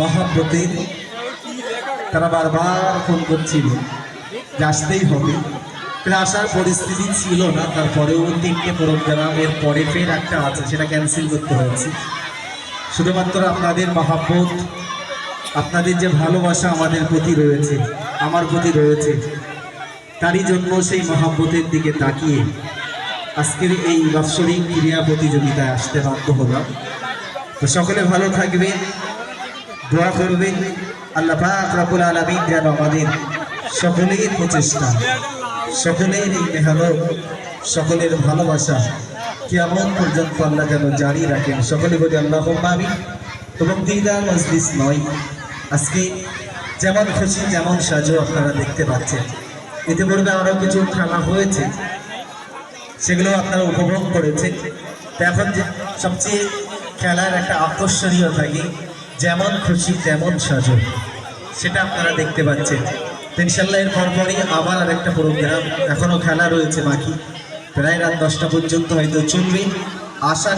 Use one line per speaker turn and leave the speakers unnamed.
মহাব্রতের তারা বারবার ফোন করছিল যে আসতেই হবে। আসার পরিস্থিতি ছিল না, তারপরেও তিনটে প্রোগ্রামের পরে ফের একটা আছে, সেটা ক্যান্সেল করতে হয়েছে। শুধুমাত্র আপনাদের মহাব্বত, আপনাদের যে ভালোবাসা আমাদের প্রতি রয়েছে, আমার প্রতি রয়েছে, তারই জন্য সেই মহাব্বতের দিকে তাকিয়ে আজকের এই বাৎসরিক ক্রীড়া প্রতিযোগিতায় আসতে বাধ্য হলাম। তো সকলে ভালো থাকবেন। দোয়া করবেন। আল্লাহ পাক রব্বুল আলামিন যেন আমাদের সকলের প্রচেষ্টা সকলের এই সকলের ভালোবাসা কেমন পর্যন্ত আল্লাহ যেন জারি রাখেন। সকলে বলি আল্লাহ আমিন। এবং দিদার মজলিস নয়, আজকে যেমন খুশি, যেমন সাজো আপনারা দেখতে পাচ্ছেন। ইতিপূর্বে আরও কিছু খেলা হয়েছে, সেগুলো আপনারা উপভোগ করেছেন। এখন যে সবচেয়ে খেলার একটা আকর্ষণীয় থাকে যেমন খুশি, তেমন সাজো। সেটা আপনারা দেখতে পাচ্ছেন। ইনশাল্লাহ এর পরপরই আবার আর একটা প্রোগ্রাম এখনও খেলা রয়েছে বাকি। প্রায় রাত দশটা পর্যন্ত হয়তো চলবে। আশা